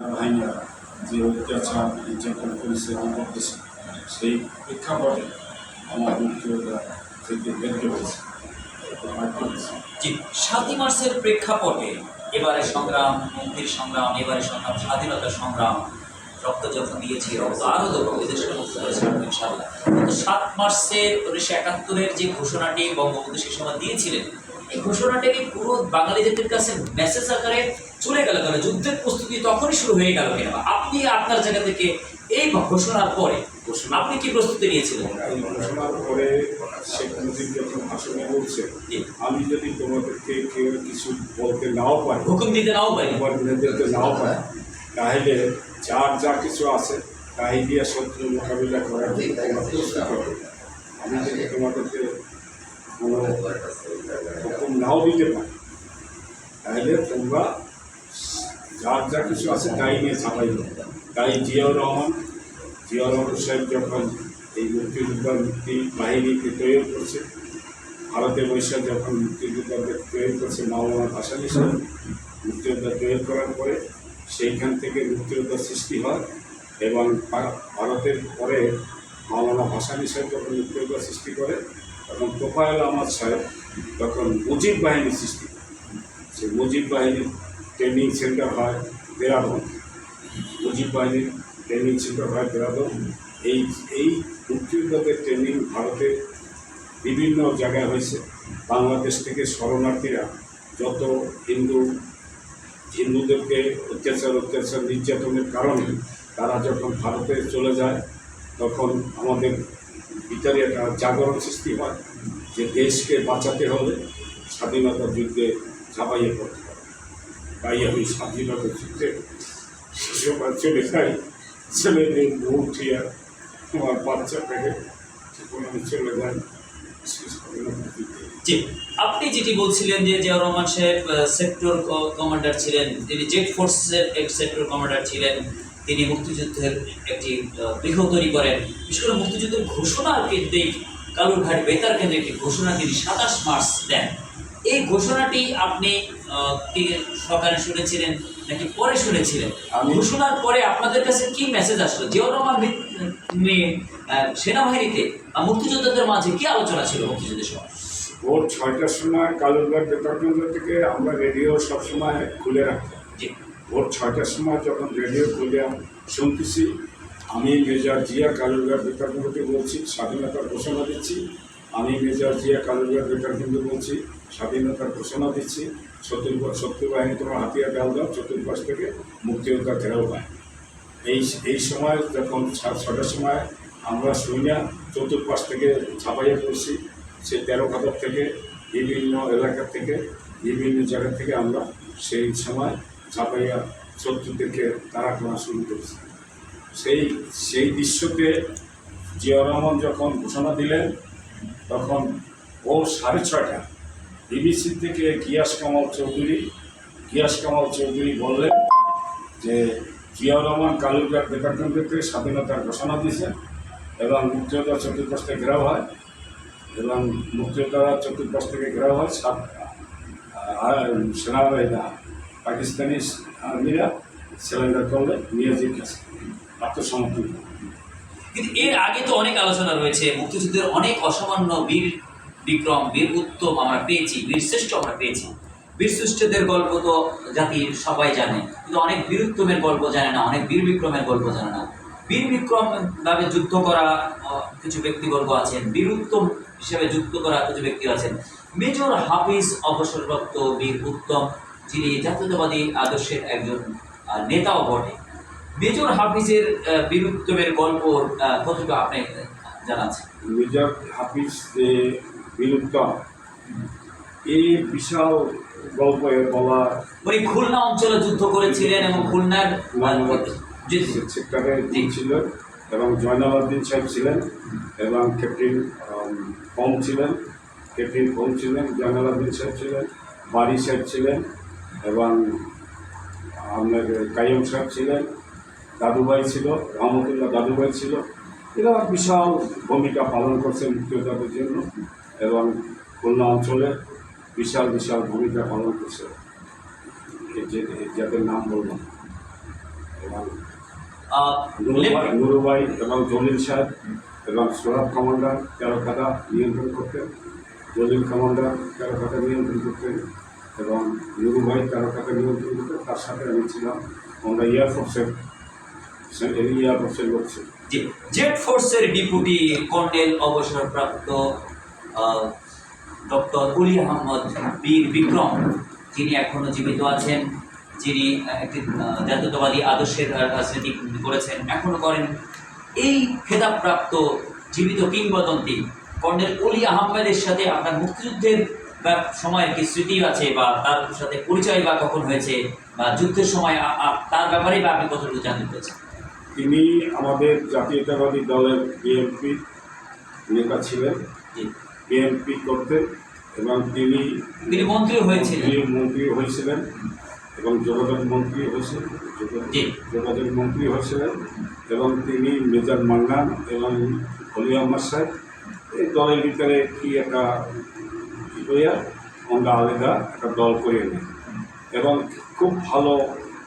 বাহিনীরা যে অত্যাচার নির্যাতন করেছে করতেছে সেই প্রেক্ষাপটে আমার মুক্তিযোদ্ধা থেকে বেঁধে হয়েছে জি, সাতই মার্চের প্রেক্ষাপটে এবারে সংগ্রাম, মুক্তির সংগ্রাম, এবারে সংগ্রাম, স্বাধীনতার সংগ্রাম, রক্ত যখন দিয়েছি, রক্ত আরও দেবো এদেশের মুক্ত করেছিলাম ইনশাল্লাহ কিন্তু সাত মার্চের উনিশশো একাত্তরের যে ঘোষণাটি বঙ্গবন্ধু সে সময় দিয়েছিলেন এই ঘোষণাটি পুরো বাঙালিদের কাছে মেসেজ আকারে চলে গেল কেন? যুদ্ধের প্রস্তুতি তখনই শুরু হয়ে গেল কেন? আপনি আপনার জায়গা থেকে এই ঘোষণার পরে আপনি কি প্রস্তুতি নিয়েছিলেন? ঘোষণার পরে শেখ মুজিব যখন ভাষণে বলছে আমি যদি তোমাদেরকে কেউ কিছু বলতে নাও পারি হুকুম দিতে নাও পারি। বিরুদ্ধে নাও পারি তাহলে যার যা কিছু আছে তাই দিয়ে শত্রু মোকাবিলা করার আমি যদি তোমাদেরকে কোনো হুকুম নাও দিতে পারি তাহলে তোমরা যার যা কিছু আছে তাই নিয়ে দেবে। তাই জিয়াউর রহমান জিয়াউর রহমান সাহেব যখন এই মুক্তিযোদ্ধা মুক্তি বাহিনীকে তৈরি করছে, ভারতে বৈশা যখন মুক্তিযোদ্ধাদের তৈরি করছে মাওলানা ভাসানী সাহেব, মুক্তিযোদ্ধা তৈরি করার পরে সেইখান থেকে মুক্তিযোদ্ধার সৃষ্টি হয় এবং ভারতের পরে মাওলানা ভাসানী সাহেব যখন মুক্তিযোদ্ধা সৃষ্টি করে তখন তোফায়েল আহমদ সাহেব, তখন মুজিব বাহিনী সৃষ্টি সেই মুজিব বাহিনীর ট্রেনিং সেন্টার হয় দেরাদুন। মুজিব বাহিনীর ট্রেনিং সেন্টার হয় দেরাদুন। এই এই মুক্তিযোদ্ধাদের ট্রেনিং ভারতের বিভিন্ন জায়গায় হয়েছে। বাংলাদেশ থেকে শরণার্থীরা যত হিন্দু, হিন্দুদেরকে অত্যাচার অত্যাচার, নির্যাতনের কারণে তারা যখন ভারতে চলে যায়, তখন আমাদের ভিতরে একটা জাগরণ সৃষ্টি হয় যে দেশকে বাঁচাতে হলে স্বাধীনতা যুদ্ধে ঝাঁপাইয়ে পড়তে হবে। তাই আমি স্বাধীনতা যুদ্ধে সময় চলে যাই, ছেলেদের উঠিয়া আমার বাচ্চাটাকে যখন আমি চলে যাই জি, আপনি যেটি বলছিলেন যে জিয়াউর রহমান সাহেব সেক্টর কমান্ডার ছিলেন, তিনি জেট ফোর্সের এক সেক্টর কমান্ডার ছিলেন। তিনি মুক্তিযুদ্ধের একটি ব্যূহ তৈরি করেন। বিশেষ করে মুক্তিযুদ্ধের ঘোষণার কেন্দ্রিক কালুরঘাট বেতার কেন্দ্রে একটি ঘোষণা তিনি সাতাশ মার্চ দেন। এই ঘোষণাটি আপনি সকালে শুনেছিলেন নাকি পরে শুনেছিলেন? ঘোষণার পরে আপনাদের কাছে কি মেসেজ আসলো? জিয়াউর রহমান সেনাবাহিনীতে মুক্তিযোদ্ধাদের মাঝে কি আলোচনা ছিল মুক্তিযুদ্ধের সময়? ভোর ছয়টার সময় কালুরঘাট বেতার কেন্দ্র থেকে আমরা রেডিও সবসময় খুলে রাখতাম। ভোর ছয়টার সময় যখন রেডিও খুলে শুনতেছি, আমি মেজর জিয়া কালুরঘাট বেতার কেন্দ্রকে বলছি, স্বাধীনতার ঘোষণা দিচ্ছি। আমি মেজর জিয়া কালুরঘাট বেতার কেন্দ্র বলছি, স্বাধীনতার ঘোষণা দিচ্ছি। শত্রু শত্রু বাহিনী, তোমার হাতিয়ার ডাল দাও চতুর্পাশ থেকে মুক্তিযোদ্ধা ঘেরাও পায় এই এই সময় যখন ছটার সময় আমরা না চতুর্পাশ থেকে ছাপাইয়া পড়ছি সে তেরো খাতার থেকে, বিভিন্ন এলাকা থেকে, বিভিন্ন জায়গা থেকে আমরা সেই সময় ছাপাইয়া শত্রুদেরকে তারা করা শুরু করেছে। সেই সেই দৃশ্যতে জিয়া রহমান যখন ঘোষণা দিলেন, তখন ও সাড়ে ছয়টা বিবিসি থেকে গিয়াস কামাল চৌধুরী, গিয়াস কামাল চৌধুরী বললেন যে জিয়াউর রহমান কালুরঘাট বেতার কেন্দ্র থেকে স্বাধীনতার ঘোষণা দিয়েছেন এবং মুক্তিযোদ্ধা চতুর্পাশ থেকে ঘেরাও হয় এবং মুক্তিযোদ্ধারা চতুর্পাশ থেকে ঘেরাও হয় সাত সেনাবাহিনী পাকিস্তানি আর্মিরা সিলিন্ডার করলে নিয়ে যেতে আত্মসমর্পণ। কিন্তু এর আগে তো অনেক আলোচনা রয়েছে, মুক্তিযুদ্ধের অনেক অসামান্য বীর বিক্রম, বীর উত্তম আমরা পেয়েছি, বীর শ্রেষ্ঠ আমরা পেয়েছি। বীর শ্রেষ্ঠদের গল্প তো জাতির সবাই জানে, কিন্তু অনেক বীর উত্তমের গল্প জানে না, অনেক বীর বিক্রমের গল্প জানে না। বীর বিক্রম ভাবে যুদ্ধ করা কিছু ব্যক্তিবর্গ আছেন, বীর উত্তম হিসেবে যুক্ত করা কিছু ব্যক্তি আছেন। মেজর হাফিজ অবসরপ্রাপ্ত বীর উত্তম যিনি জাতীয়তাবাদী আদর্শের একজন নেতাও বটে। মেজর হাফিজের আহ, বীরুত্তমের গল্প কতটুকু আপনি জানাচ্ছেন? মেজর হাফিজ যে বীরুত্তম এই বিশাল গল্প বলা উনি খুলনা অঞ্চলে যুদ্ধ করেছিলেন এবং খুলনার সেক্টরে ছিল এবং জয়নাল উদ্দিন সাহেব ছিলেন এবং ক্যাপ্টেন কম ছিলেন ক্যাপ্টেন কম ছিলেন জয়নাল উদ্দিন সাহেব ছিলেন বাড়ি সাহেব ছিলেন এবং আপনার কাইম সাহেব ছিলেন দাদুভাই ছিল রহমতুল্লাহ দাদুভাই ছিল। এরা বিশাল ভূমিকা পালন করছে মুক্তিযোদ্ধাদের জন্য এবং খুলনা অঞ্চলে বিশাল বিশাল ভূমিকা পালন করছে। যাদের নাম বললাম এবং নুরুভাই এবং জলিল সাহেব এবং সোরাব কমান্ডার তেরোখাতা নিয়ন্ত্রণ করতেন। জলিল কমান্ডার তেরোখাতা নিয়ন্ত্রণ করতেন। এবং নুরুভাই তেরোখাতা নিয়ন্ত্রণ করতেন তার সাথে আমি ছিলাম। আমরা এয়ারফোর্সের এয়ারফোর্সের লোক ছিল। জেট ফোর্সের ডিপুটি কর্নেল অবসরপ্রাপ্ত ডক্টর উলি আহমদ বীর বিক্রম। যিনি এখনও জীবিত আছেন, যিনি একটি জাতীয়তাবাদী আদর্শের রাজনীতি করেছেন, এখনও করেন। এই খেতাবপ্রাপ্ত জীবিত কিংবদন্তি কর্নেল অলি আহমেদের সাথে আপনার মুক্তিযুদ্ধের বা সময়ের কি স্মৃতি আছে বা তার সাথে পরিচয় বা কখন হয়েছে বা যুদ্ধের সময় তার ব্যাপারে বা আপনি কতটুকু জানতে পেরেছেন? তিনি আমাদের জাতীয়তাবাদী দলের বিএনপি নেতা ছিলেন। বিএনপি করতেন এবং তিনি তিনি মন্ত্রী হয়েছিলেন। তিনি মন্ত্রী হয়েছিলেন এবং যোগাযোগ মন্ত্রী হয়েছিলেন যোগাযোগ-। মন্ত্রী হয়েছিলেন এবং তিনি মেজর মান্নান এবং হলি আহমদ সাহেব। এই দলের ভিতরে কি একটা হইয়া আমরা আলাদা একটা দল করে নিই। এবং খুব ভালো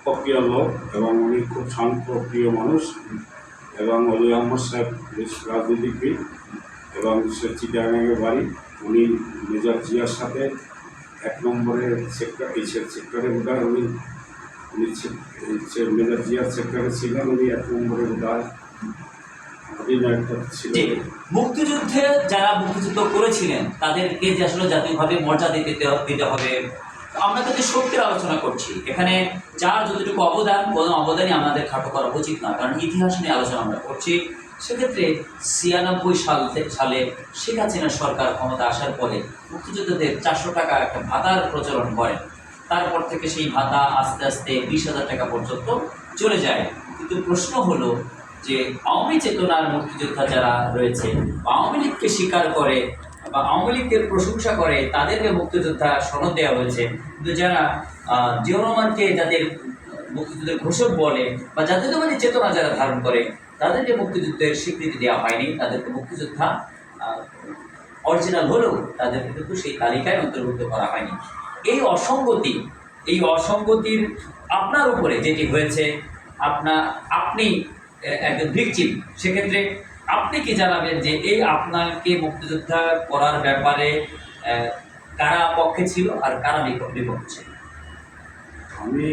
প্রক্রিয়া লোক এবং উনি খুব শান্ত প্রিয় মানুষ। এবং অলি আহমদ সাহেব বেশ রাজনীতিবিদ এবং সে চিটাগাঙের বাড়ি। উনি মেজর জিয়ার সাথে এক নম্বরের সেক্টর, এই সেক্টরে বোধহয় উনি উনি মেজর জিয়ার সেক্টরে ছিলেন। উনি এক নম্বরে বোধহয় অধিনায়ক ছিলেন মুক্তিযুদ্ধে যারা মুক্তিযুদ্ধ করেছিলেন, তাদেরকে যে আসলে জাতীয়ভাবে মর্যাদা দিতে দিতে হবে, আমরা কিন্তু সত্যের আলোচনা করছি। এখানে যার যতটুকু অবদান, কোনো অবদানই আমাদের খাটো করা উচিত না কারণ ইতিহাস নিয়ে আলোচনা আমরা করছি। সেক্ষেত্রে ছিয়ানব্বই সাল সালে শেখ হাসিনা সরকার ক্ষমতা আসার পরে মুক্তিযোদ্ধাদের চারশো টাকা একটা ভাতার প্রচলন করেন তারপর থেকে সেই ভাতা আস্তে আস্তে বিশ হাজার টাকা পর্যন্ত চলে যায়। কিন্তু প্রশ্ন হলো যে আওয়ামী চেতনার মুক্তিযোদ্ধা যারা রয়েছে আওয়ামী লীগকে স্বীকার করে, বা আওয়ামী লীগের প্রশংসা করে, তাদেরকে মুক্তিযোদ্ধা সনদ দেওয়া হয়েছে। কিন্তু যারা জিয়াউর রহমানকে যাদের মুক্তিযুদ্ধের ঘোষক বলে, বা জাতীয়তাবাদী চেতনা যারা ধারণ করে, তাদেরকে মুক্তিযুদ্ধের স্বীকৃতি দেওয়া হয়নি। তাদেরকে মুক্তিযোদ্ধা অরিজিনাল হলেও তাদেরকে কিন্তু সেই তালিকায় অন্তর্ভুক্ত করা হয়নি। এই অসঙ্গতি, এই অসঙ্গতির আপনার উপরে যেটি হয়েছে, আপনা, আপনি একজন ভিকচিম সেক্ষেত্রে আপনি কি জানাবেন যে এই আপনাকে মুক্তিযোদ্ধা করার ব্যাপারে কারা পক্ষে ছিল আর কারা বিপ- বিপক্ষে ছিল? আমি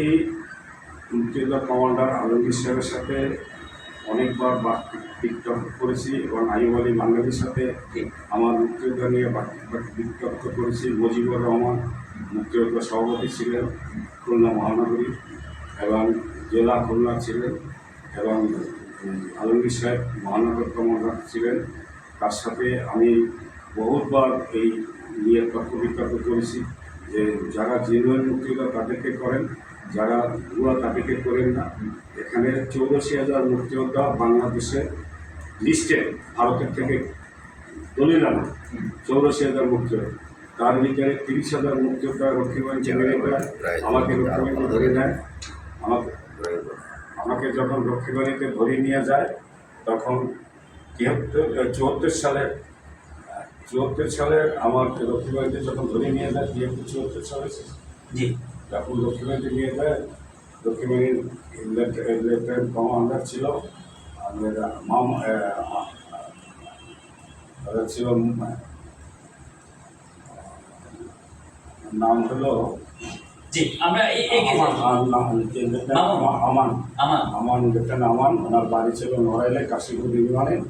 মুক্তিযোদ্ধা কমান্ডার আলমগীর সাহেবের সাথে অনেকবার বিতর্ক করেছি এবং আইব আলী বাঙালির সাথে আমার মুক্তিযোদ্ধা নিয়ে বিতর্ক করেছি। মুজিবুর রহমান মুক্তিযোদ্ধা সভাপতি ছিলেন খুলনা মহানগরী এবং জেলা খুলনা ছিলেন এবং আলমগীর সাহেব মহানগর কমান্ডার ছিলেন। তার সাথে আমি বহুতবার এই নিয়ে তর্ক বিতর্ক করেছি যে যারা জেনুয়ান মুক্তিযোদ্ধা তাদেরকে করেন, যারা ভুয়া তাদেরকে করেন না। এখানে চৌরাশি হাজার মুক্তিযোদ্ধা বাংলাদেশের লিস্টে ভারতের থেকে দলিল আনা, চৌরাশি হাজার মুক্তিযোদ্ধা। তার ভিতরে তিরিশ হাজার মুক্তিযোদ্ধা রক্ষীবাহিনী আমাকে রক্ষীবাহিনী ধরে নেয় আমাকে আমাকে যখন রক্ষীবাহিনীতে ধরে নিয়ে যায় তখন তিয়াত্তর চুয়াত্তর সালে চুয়াত্তর সালে আমার রক্ষীবাহিনীতে যখন ধরে নিয়ে যায় তিয়াত্তর চুয়াত্তর সালে জি। যখন লক্ষ্মীবাড়িতে নিয়ে যায়। লক্ষ্মীবাড়ির লেফটেন্যান্ট কমান্ডার ছিল আমাদের মাম তাদের ছিল নাম হলো জি আমরা এ- এগিয়ে আমান আমান। আমান আমার আমান ওনার বাড়ি ছিল নড়াইলে কাশীপুর ইউনিয়নে।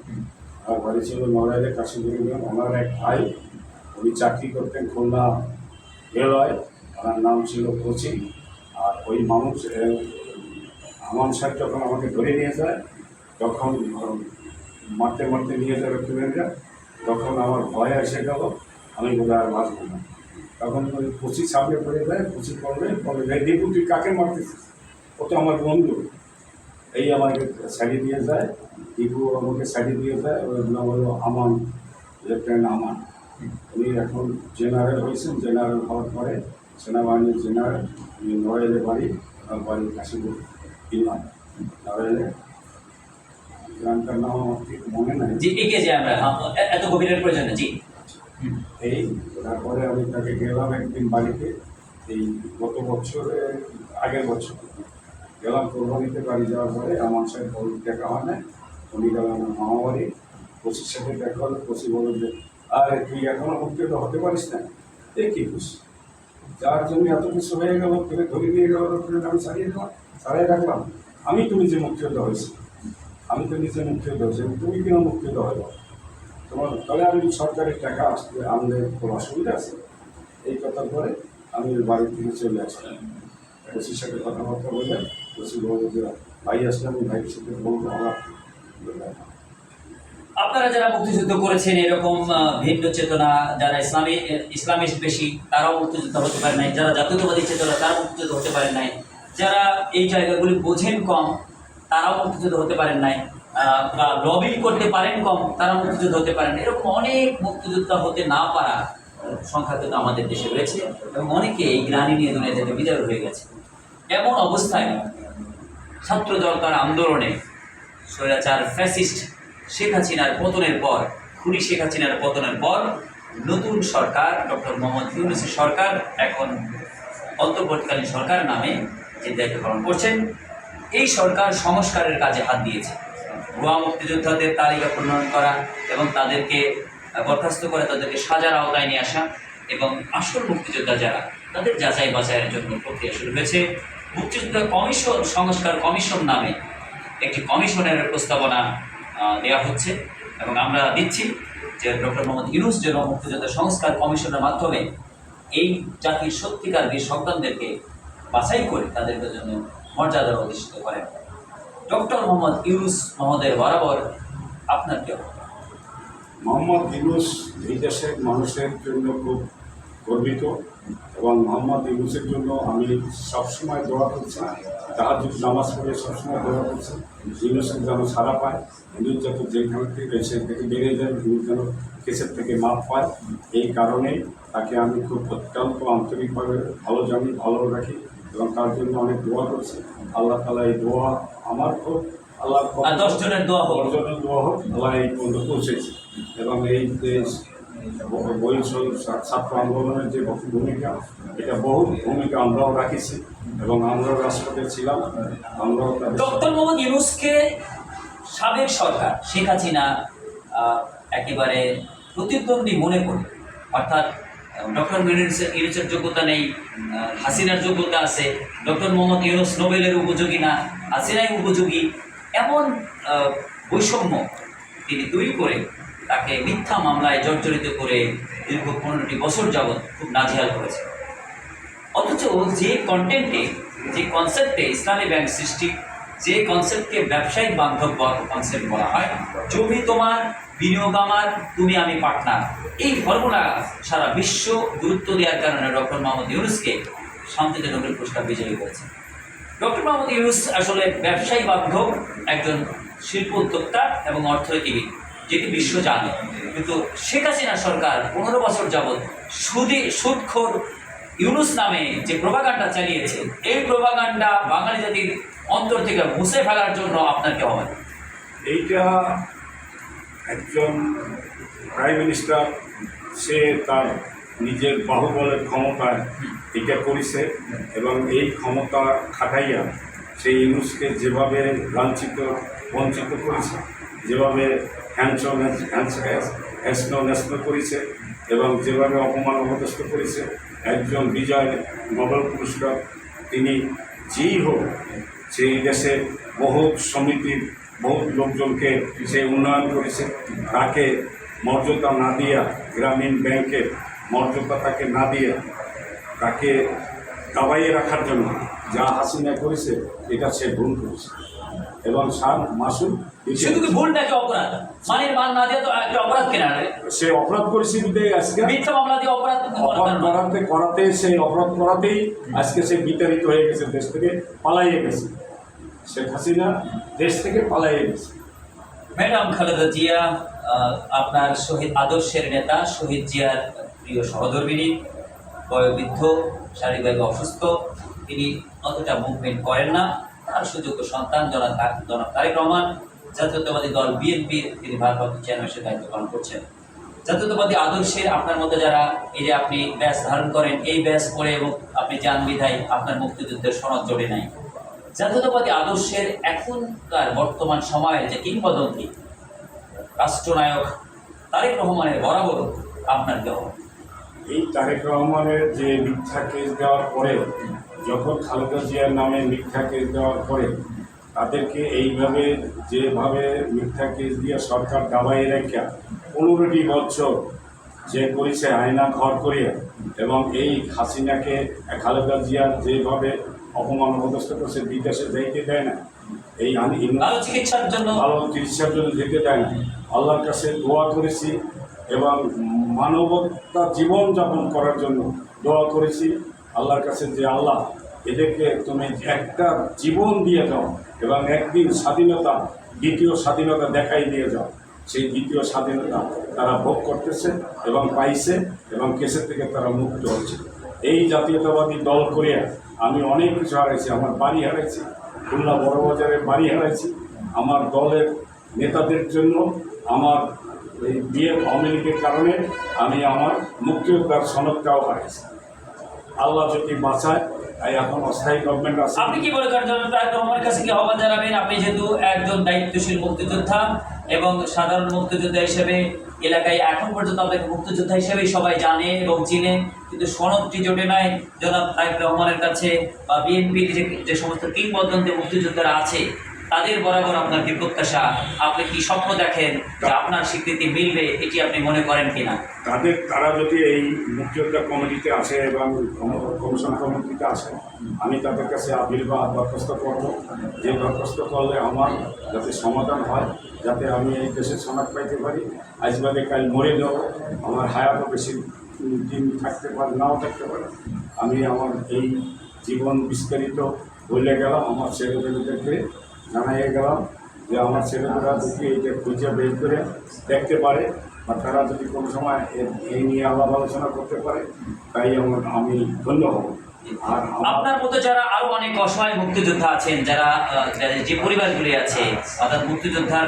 আর বাড়ি ছিল নড়াইলে কাশীপুর ইউনিয়ন। ওনার এক ভাই উনি চাকরি করতেন খুলনা রেলওয়ে। ওনার নাম ছিল কোচিং। আর ওই মানুষ আমান সাহেব যখন আমাকে ধরে নিয়ে যায় তখন মারতে মারতে নিয়ে যায় রক্ষীবেন্দ্রা তখন আমার ভয় এসে গেল আমি বোধ আর বাঁচবো না। তখন ওই কুচি সামনে পড়ে যায় কুচি পড়বে পড়ে যায় দেখু তুই কাকে মারতেছিস? ও তো আমার বন্ধু। এই আমাকে শাড়ি দিয়ে যায় দীপু আমাকে শাড়ি দিয়ে যায় ওর নাম হলো আমান লেফটেন্যান্ট আমান। উনি এখন জেনারেল হয়েছেন জেনারেল হওয়ার পরে সেনাবাহিনীর জেনারেল উনি নড়াইলে বাড়ি বাড়ি কাশীপুর বিমান নড়াইলে। গ্রামটার নাম ঠিক মনে নাই। জি এগিয়ে যাই আমরা। হ্যাঁ, এত গভীরের প্রয়োজন জি। এই, তারপরে আমি তাকে গেলাম একদিন বাড়িতে, এই গত বছরে, আগের বছর। গেলাম কোরবানিতে বাড়ি যাওয়ার পরে আমার সাথে বড় দেখা হয় না উনি গেলাম আমার মামা বাড়ি পঁচির সাথে দেখা হলো পঁচি বলল যে, আরে, তুই এখনও মুক্তিত হতে পারিস না। এ কি খুশি? যার জন্য এত কিছু হয়ে গেল, তোকে ধরে নিয়ে গেল, তোকে আমি সারিয়ে দিলাম সারিয়ে রাখলাম। আমি তো নিজে মুক্তিত হয়েছি। আমি তো নিজে মুক্তিত হয়েছি। তুমি কেন মুক্তিত হলো তোমার তবে আমি সরকারের টাকা আসতে আনলে কোনো অসুবিধা আছে? এই কথা পরে আমি বাড়ি থেকে চলে আসলাম। ওসির সাথে কথাবার্তা বলে ওসি বলব যে, ভাই আসলে আমি ভাইয়ের সাথে বলব আমার আপনারা যারা মুক্তিযুদ্ধ করেছেন, এরকম ভিন্ন চেতনা যারা ইসলামী ইসলামিস্ট বেশি, তারাও মুক্তিযুদ্ধ হতে পারে নাই। যারা জাতীয়তাবাদী চেতনা তারা মুক্তিযুদ্ধ হতে পারেন নাই। যারা এই জায়গাগুলি বোঝেন কম, তারাও মুক্তিযুদ্ধ হতে পারেন নাই। বা লবিং করতে পারেন কম, তারা মুক্তিযুদ্ধ হতে পারেন। এরকম অনেক মুক্তিযোদ্ধা হতে না পারা সংখ্যা কিন্তু আমাদের দেশে রয়েছে এবং অনেকে এই গ্লানি নিয়ে দুনিয়া থেকে বিদায় হয়ে গেছে। এমন অবস্থায় ছাত্র জনতার আন্দোলনে স্বৈরাচার ফ্যাসিস্ট শেখ হাসিনার পতনের পর, খুনি শেখ হাসিনার পতনের পর নতুন সরকার, ডক্টর মোহাম্মদ ইউনুসের সরকার, এখন অন্তর্বর্তীকালীন সরকার নামে যে দায়িত্ব পালন করছেন, এই সরকার সংস্কারের কাজে হাত দিয়েছে। ভুয়া মুক্তিযোদ্ধাদের তালিকা প্রণয়ন করা এবং তাদেরকে বরখাস্ত করে তাদেরকে সাজার আওতায় নিয়ে আসা এবং আসল মুক্তিযোদ্ধা যারা, তাদের যাচাই বাছাইয়ের জন্য প্রক্রিয়া শুরু হয়েছে। মুক্তিযোদ্ধা কমিশন, সংস্কার কমিশন নামে একটি কমিশনের প্রস্তাবনা দেওয়া হচ্ছে এবং আমরা দিচ্ছি যে ডক্টর মোহাম্মদ ইউনুস যেন মুক্তিযোদ্ধা সংস্কার কমিশনের মাধ্যমে এই জাতির সত্যিকার বীর সন্তানদেরকে বাছাই করে তাদেরকে জন্য মর্যাদা অধিষ্ঠিত করেন। ডক্টর মোহাম্মদ ইউনুস মহোদয়, বরাবর আপনার কি? মোহাম্মদ ইউনুস এই দেশের মানুষের জন্য খুব গর্বিত এবং মোহাম্মদ ইউনুসের জন্য আমি সবসময় দোয়া করছি। তাহার যদি নামাজ পড়ে সবসময় দোয়া করছি। ইউনুসের যেন সারা পায়, ইউনুস যত যেখান থেকে সে থেকে বেড়ে যায়, ইউনুস যেন কেসের থেকে মাপ পায়। এই কারণে তাকে আমি খুব অত্যন্ত আন্তরিকভাবে ভালো জানি, ভালো রাখি। এবং তার জন্য অনেক দোয়া করছি। আল্লাহ তালা এই দোয়া আমার খুব আল্লাহ দশ জনের দোয়া হোক। পর্যটন দোয়া হোক আল্লাহ এই পর্যন্ত পৌঁছেছে। এবং এই দেশ বহিষ্কৃত ছাত্র আন্দোলনের যে ভূমিকা এটা বহু ভূমিকা আমরাও রাখেছি এবং আমরাও রাষ্ট্রপতি ছিলাম আমরাও ডক্টর মোহাম্মদ ইউনুসকে সাবেক সরকার শেখ হাসিনা একেবারে প্রতিদ্বন্দ্বী মনে করে অর্থাৎ ডক্টর ইউনুসের যোগ্যতা নেই হাসিনার যোগ্যতা আছে, ডক্টর মোহাম্মদ ইউনুস নোবেলের উপযোগী না, হাসিনাই উপযোগী, এমন বৈষম্য তিনি তৈরি করে তাকে মিথ্যা মামলায় জর্জরিত করে দীর্ঘ পনেরোটি বছর যাবৎ খুব নাজেহাল করেছে। অথচ যে কন্টেন্টে যে কনসেপ্টে ইসলামী ব্যাংক সৃষ্টি যে কনসেপ্টকে ব্যবসায়িক বান্ধব কনসেপ্ট বলা হয় জমি তোমার বিনিয়োগ আমার, তুমি আমি পার্টনার এই ফর্মুলা সারা বিশ্ব গুরুত্ব দেওয়ার কারণে ডক্টর মোহাম্মদ ইউনুসকে শান্তিতে নোবেল পুরস্কার বিজয়ী করেছে। ডক্টর মোহাম্মদ ইউনুস আসলে ব্যবসায়ী বান্ধব, একজন শিল্প উদ্যোক্তা এবং অর্থনীতিবিদ, যেটি বিশ্ব জানে। কিন্তু শেখ হাসিনা সরকার পনেরো বছর যাবৎ সুদে সুদখোর ইউনুস নামে যে প্রভাকাণ্ডা চালিয়েছে, এই প্রভাকাণ্ডা বাঙালি জাতির অন্তর থেকে মুছে ফেলার জন্য আপনার কি হবে এইটা একজন প্রাইম মিনিস্টার, সে তার নিজের বাহুবলের ক্ষমতায় এটা করেছে এবং এই ক্ষমতা খাটাইয়া সেই ইউনুসকে যেভাবে লাঞ্ছিত, বঞ্চিত করেছে, যেভাবে হ্যান্ডসন হ্যান্সন ন্যস্ত করেছে এবং যেভাবে অপমান অপদস্থ করেছে একজন বিজয় নোবেল পুরস্কার। তিনি যেই হোক সেই দেশে বহুত সমিতির বহুত লোকজনকে সে উন্নয়ন করেছে, তাকে মর্যাদা না দিয়া, গ্রামীণ ব্যাংকের মর্যাদা তাকে না দিয়া, তাকে দাবাইয়ে রাখার জন্য যা হাসিনা করেছে, এটা সে ভুল করেছে। এবং শুধু কি ভুল নাকি অপরাধ। মান না দিয়ে তো একটা অপরাধ কেনা সে অপরাধ করেছে বিদায় আজকে। মিথ্যা মামলা দিয়ে অপরাধ করা অপরাধ করাতে করাতে সেই অপরাধ করাতেই আজকে সে বিতাড়িত হয়ে গেছে দেশ থেকে পালাইয়ে গেছে। শেখ হাসিনা দেশ থেকে পালাইয়ে গেছে। ম্যাডাম খালেদা জিয়া আপনার শহীদ আদর্শের নেতা শহীদ জিয়ার প্রিয় সহধর্মিনী বয়োবৃদ্ধ শারীরিকভাবে অসুস্থ তিনি অতটা মুভমেন্ট করেন না। তার সুযোগ্য সন্তান জনাব তা- জনাব তারেক রহমান। জাতীয়তাবাদী দল বিএনপির তিনি ভারপ্রাপ্ত চেয়ারম্যান দায়িত্ব পালন করছেন। জাতীয়তাবাদী আদর্শের আপনার মধ্যে যারা, এই যে আপনি ব্যাস ধারণ করেন, এই ব্যাস পরে এবং আপনি যান বিধায় আপনার মুক্তিযুদ্ধের সনদ জড়ে নাই। জাতীয়তাবাদী আদর্শের এখনকার বর্তমান সময়ের যে কিংবদন্তি, রাষ্ট্রনায়ক তারেক রহমানের বরাবর আপনার দেহ। এই তারেক রহমানের যে মিথ্যা কেস দেওয়ার পরে যখন খালেদা জিয়ার নামে মিথ্যা কেস দেওয়ার পরে তাদেরকে এইভাবে যেভাবে মিথ্যা কেস দিয়ে সরকার দাবাই রেখা পনেরোটি বছর যে করেছে আয়না ঘর করিয়া এবং এই হাসিনাকে খালেদা জিয়ার যেভাবে অপমান অবস্থা করছে বিদেশে যাইতে দেয় না এই চিকিৎসার জন্য ভালো চিকিৎসার জন্য যেতে দেয় না। আল্লাহর কাছে দোয়া করেছি এবং মানবতা জীবন যাপন করার জন্য দোয়া করেছি। আল্লাহর কাছে যে আল্লাহ, এদেরকে তুমি একটা জীবন দিয়ে যাও এবং একদিন স্বাধীনতা, দ্বিতীয় স্বাধীনতা দেখাই দিয়ে যাও। সেই দ্বিতীয় স্বাধীনতা তারা ভোগ করতেছে এবং পাইছে এবং কেসের থেকে তারা মুক্ত হচ্ছে। এই জাতীয়তাবাদী দল করে আমি অনেক কিছু হারাইছি। আমার বাড়ি হারাইছি, খুলনা বড়বাজারে বাড়ি হারাইছি। আমার দলের নেতাদের জন্য, আমার এই বিয়ে আওয়ামী কারণে আমি আমার মুক্তিযোদ্ধার সনদটাও হারাইছি আল্লাহ যদি বাঁচায় এখন অস্থায়ী গভর্নমেন্ট আপনি কাছে কি জানাবেন? আপনি যেহেতু একজন দায়িত্বশীল মুক্তিযোদ্ধা এবং সাধারণ মুক্তিযোদ্ধা হিসেবে এলাকায় এখন পর্যন্ত সবাই জানে এবং চিনে, কিন্তু জোটে রহমানের কাছে বা বিএনপির যে সমস্ত মুক্তিযোদ্ধারা আছে তাদের বরাবর আপনার কি প্রত্যাশা, আপনি কি স্বপ্ন দেখেন যে আপনার স্বীকৃতি মিলবে, এটি আপনি মনে করেন কিনা? তাদের, তারা যদি এই মুক্তিযোদ্ধা কমিটিতে আসে এবং কম- কমিশন কমিটিতে আসে, আমি তাদের কাছে আপিল বা দরখাস্ত করব। যে দরখাস্ত করলে আমার যাতে সমাধান হয়, যাতে আমি এই দেশে সমাজ পাইতে পারি। আজ বাদে কাল মরে যাব। আমার হায়াতও বেশি দিন থাকতে পারে, নাও থাকতে পারে। আমি আমার এই জীবন বিস্তারিত বলে গেলাম, আমার ছেলেমেয়েদেরকে জানাইয়ে গেলাম যে আমার ছেলেমেয়েরা যদি এইটা খুঁজে বের করে দেখতে পারে বা তারা যদি কোনো সময় এই নিয়ে আলাপ আলোচনা করতে পারে, তাই আমার আমি ধন্য হব। আপনার মতো যারা আরও অনেক অসহায় মুক্তিযোদ্ধা আছেন, যারা যে পরিবারগুলি আছে, অর্থাৎ মুক্তিযোদ্ধার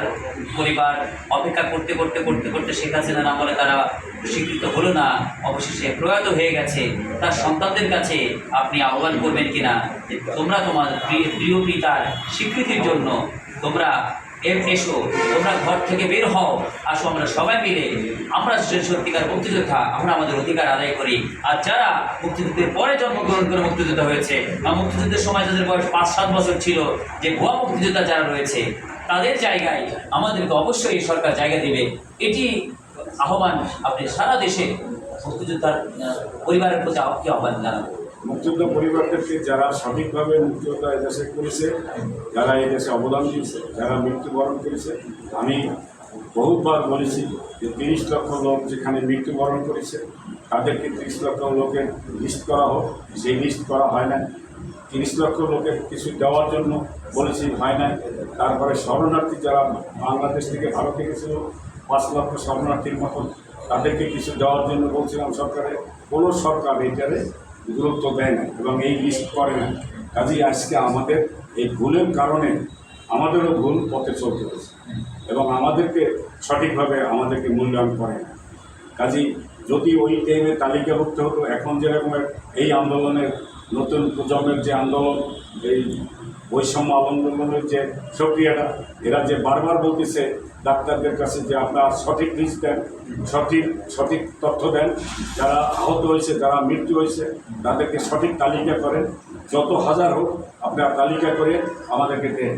পরিবার অপেক্ষা করতে করতে করতে করতে শেখ হাসিনা না বলে তারা স্বীকৃত হলো না, অবশেষে প্রয়াত হয়ে গেছে। তার সন্তানদের কাছে আপনি আহ্বান করবেন কিনা? তোমরা তোমার প্রিয় পিতার স্বীকৃতির জন্য তোমরা এসো, তোমরা ঘর থেকে বের হও। আসো আমরা সবাই মিলে। আমরা সত্যিকার মুক্তিযোদ্ধা, আমরা আমাদের অধিকার আদায় করি। আর যারা মুক্তিযুদ্ধের পরে জন্মগ্রহণ করে মুক্তিযোদ্ধা হয়েছে, বা মুক্তিযুদ্ধের সময় যাদের বয়স পাঁচ, সাত বছর ছিল, যে ভুয়া মুক্তিযোদ্ধা যারা রয়েছে, তাদের জায়গায় আমাদেরকে অবশ্যই সরকার জায়গা দেবে। এটি আহ্বান আপনি সারা দেশে মুক্তিযোদ্ধার পরিবারের প্রতি আহ্বান জানাবেন মুক্তিযোদ্ধা পরিবারদেরকে যারা সঠিকভাবে মুক্তিযোদ্ধা এদেশে করেছে, যারা এই দেশে অবদান দিয়েছে, যারা মৃত্যুবরণ করেছে, আমি বহুবার বলেছি যে তিরিশ লক্ষ লোক যেখানে মৃত্যুবরণ করেছে, তাদেরকে তিরিশ লক্ষ লোকের লিস্ট করা হোক, সেই লিস্ট করা হয় না তিরিশ লক্ষ লোকের কিছু দেওয়ার জন্য বলেছি হয় না তারপরে শরণার্থী যারা বাংলাদেশ থেকে ভারতে গেছিল পাঁচ লক্ষ শরণার্থীর মতন, তাদেরকে কিছু দেওয়ার জন্য বলছিলাম সরকারে। কোনো সরকার এইটারে গুরুত্ব দেয় না এবং এই লিস্ট করে না। কাজেই আজকে আমাদের এই ভুলের কারণে আমাদেরও ভুল পথে চলতে হয়েছে এবং আমাদেরকে সঠিকভাবে আমাদেরকে মূল্যায়ন করে না। কাজেই যদি ওই টাইমে তালিকাভুক্ত হতো, এখন যেরকমের এই আন্দোলনের নতুন প্রজন্মের যে আন্দোলন, এই বৈষম্য আন্দোলনের যে প্রক্রিয়াটা, এরা যে বারবার বলতেছে ডাক্তারদের কাছে যে আপনারা সঠিক লিস্ট দেন, সঠিক সঠিক তথ্য দেন, যারা আহত হয়েছে, যারা মৃত্যু হয়েছে, তাদেরকে সঠিক তালিকা করেন। যত হাজার হোক, আপনারা তালিকা করে আমাদেরকে দেন।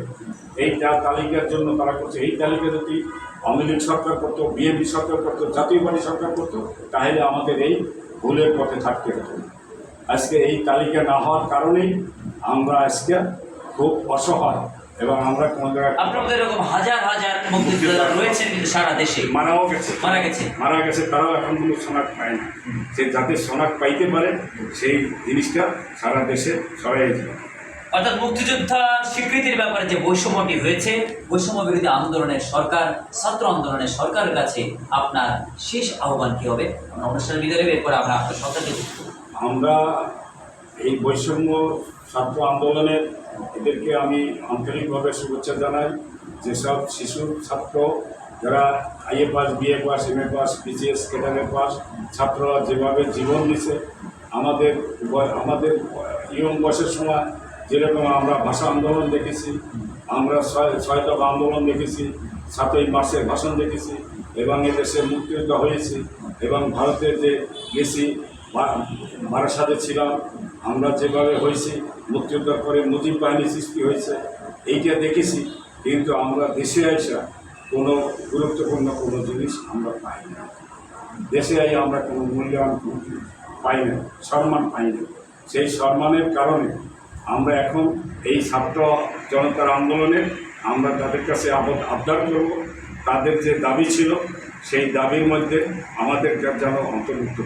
এই তালিকার জন্য তারা করছে, এই তালিকা যদি আওয়ামী লীগ সরকার করতো, বিএনপি সরকার করতো, জাতীয় পার্টি সরকার করতো, তাহলে আমাদের এই ভুলের পথে থাকতে হতো। আজকে এই তালিকা না হওয়ার কারণেই আমরা আজকে খুব অসহায় এবং আমরা কোনো জায়গায় মধ্যে এরকম হাজার হাজার মুক্তিযোদ্ধা রয়েছেন কিন্তু সারা দেশে। মারাও গেছে। মারা গেছে। মারা গেছে তারাও এখন কোনো শনাক্ত পায় না। সে যাতে শনাক্ত পাইতে পারে সেই জিনিসটা সারা দেশে ছড়াই যায় অর্থাৎ মুক্তিযোদ্ধা স্বীকৃতির ব্যাপারে যে বৈষম্যটি হয়েছে বৈষম্য বিরোধী আন্দোলনের সরকার ছাত্র আন্দোলনের সরকারের কাছে আপনার শেষ আহ্বান কি হবে? আমরা অনুষ্ঠান বিদায় এরপরে আমরা আপনার সরকারকে আমরা এই বৈষম্য ছাত্র আন্দোলনের এদেরকে আমি আন্তরিকভাবে শুভেচ্ছা জানাই যেসব শিশু, ছাত্র যারা IA pass BA pass MA এ পাস বিসিএস ক্যাডারের পাস ছাত্ররা যেভাবে জীবন দিছে, আমাদের আমাদের ইয়ং বয়সের সময় যেরকম আমরা ভাষা আন্দোলন দেখেছি, আমরা দফা আন্দোলন দেখেছি, সাতই মার্চের ভাষণ দেখেছি, এবং এদেশে মুক্তিযুদ্ধ হয়েছি, এবং ভারতের যে গেছি বারাসাতে ছিলাম। আমরা যেভাবে হয়েছি, মুক্তিযুদ্ধের পরে মুজিব বাহিনী সৃষ্টি হয়েছে, এইটা দেখেছি। কিন্তু আমরা দেশে আসা কোনো গুরুত্বপূর্ণ কোনো জিনিস আমরা পাই না। দেশে আই আমরা কোনো মূল্যায়ন পাই না, সম্মান পাই না। সেই সম্মানের কারণে আমরা এখন এই ছাত্র জনতার আন্দোলনে আমরা তাদের কাছে আবদ- আবদার করব। তাদের যে দাবি ছিল, সেই দাবির মধ্যে আমাদের যেন অন্তর্ভুক্ত।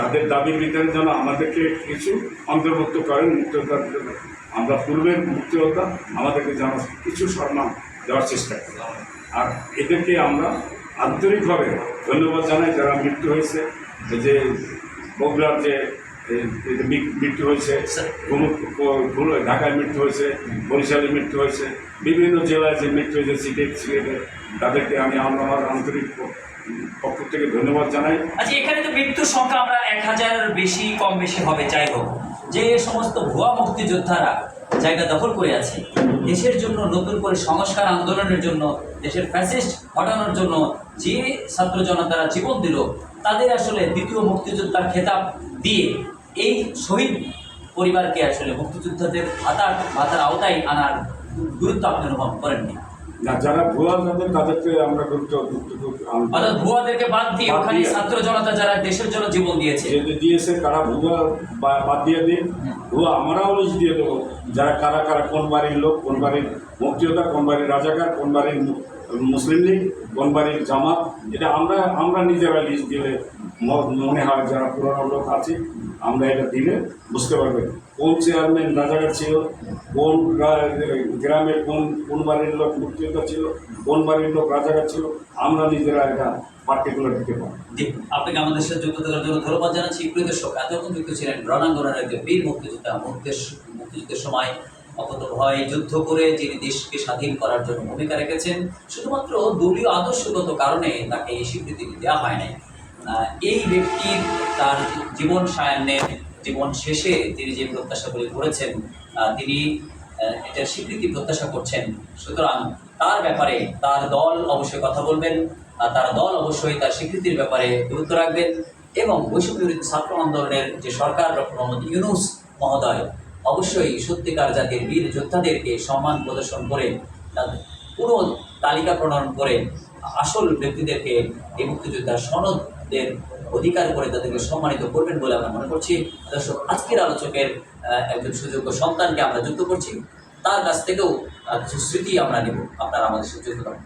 তাদের দাবির ভিতরে যেন আমাদেরকে কিছু অন্তর্ভুক্ত করেন মুক্তিযোদ্ধার। আমরা পূর্বের মুক্তিযোদ্ধা, আমাদেরকে যেন কিছু সম্মান দেওয়ার চেষ্টা করি আর এদেরকে আমরা আন্তরিকভাবে ধন্যবাদ জানাই যারা মৃত্যু হয়েছে যে বগুড়ার যে মৃত্যু হয়েছে ঢাকায় মৃত্যু হয়েছে, বরিশালে মৃত্যু হয়েছে, বিভিন্ন জেলায় যে মৃত্যু হয়েছে সিটে সিলেটে, তাদেরকে আমি আমার আন্তরিক পক্ষ থেকে ধন্যবাদ জানাই। আচ্ছা এখানে তো মৃত্যুর সংখ্যা আমরা এক হাজার বেশি, কম বেশি হবে, যাই হোক। যে সমস্ত ভুয়া মুক্তিযোদ্ধারা জায়গা দখল করে আছে, দেশের জন্য নতুন করে সংস্কার আন্দোলনের জন্য, দেশের ফ্যাসিস্ট হটানোর জন্য যে ছাত্র জনতারা জীবন দিল, তাদের আসলে দ্বিতীয় মুক্তিযোদ্ধার খেতাব দিয়ে এই শহীদ পরিবারকে আসলে মুক্তিযোদ্ধাদের ভাতার ভাতার আওতায় আনার গুরুত্ব আপনি অনুভব করেননি। না যারা ভুয়া যাদের তাদেরকে আমরা। অর্থাৎ ভুয়াদেরকে বাদ দিয়ে ওখানে ছাত্র জনতা যারা দেশের জন্য জীবন দিয়েছে। যে দিয়েছে কারা ভুয়া বাদ দিয়ে দিন। ভুয়া আমরাও লিস্ট দিয়ে দেবো। যারা কারা কারা কোন বাড়ির লোক কোন বাড়ির মুক্তিযোদ্ধা কোন বাড়ির রাজাকার কোন বাড়ির মুসলিম লীগ বাড়ির জামাত এটা আমরা আমরা নিজেরা লিস্ট দিলে মনে হয় যারা পুরনো লোক আছে, আমরা এটা দিলে বুঝতে পারবে কোন চেয়ারম্যান রাজাকার ছিল, কোন গ্রামের কোন কোন বাড়ির লোক মুক্তিযোদ্ধা ছিল, কোন বাড়ির লোক রাজাকার ছিল, আমরা নিজেরা এটা পার্টিকুলার দিতে পারি আপনাকে আমাদের সাথে যুক্ত থাকার জন্য ধন্যবাদ জানাচ্ছি। প্রিয় দর্শক, এতক্ষণ যুক্ত ছিলেন রণাঙ্গনের একজন বীর মুক্তিযোদ্ধা মুক্তিযুদ্ধের সময় অকত ভয় যুদ্ধ করে যিনি দেশকে স্বাধীন করার জন্য ভূমিকা রেখেছেন, শুধুমাত্র দলীয় আদর্শগত কারণে তাকে এই স্বীকৃতি দেওয়া হয় নাই। এই ব্যক্তির তার জীবন সায়ান্নের জীবন শেষে তিনি যে প্রত্যাশাগুলি করেছেন তিনি এটার স্বীকৃতি প্রত্যাশা করছেন। সুতরাং তার ব্যাপারে তার দল অবশ্যই কথা বলবেন তার দল অবশ্যই তার স্বীকৃতির ব্যাপারে গুরুত্ব রাখবেন এবং বৈষম্য বিরোধী ছাত্র আন্দোলনের যে সরকার, ডক্টর মোহাম্মদ ইউনুস মহোদয় অবশ্যই সত্যিকার জাতির বীর যোদ্ধাদেরকে সম্মান প্রদর্শন করে তাদের পুরো তালিকা প্রণয়ন করে, আসল ব্যক্তিদেরকে এই মুক্তিযোদ্ধার সনদের অধিকার করে তাদেরকে সম্মানিত করবেন বলে আমরা মনে করছি। দর্শক, আজকের আলোচকের একজন সুযোগ্য সন্তানকে আমরা যুক্ত করছি। তার কাছ থেকেও কিছু স্মৃতি আমরা নেব। আপনারা আমাদের করেন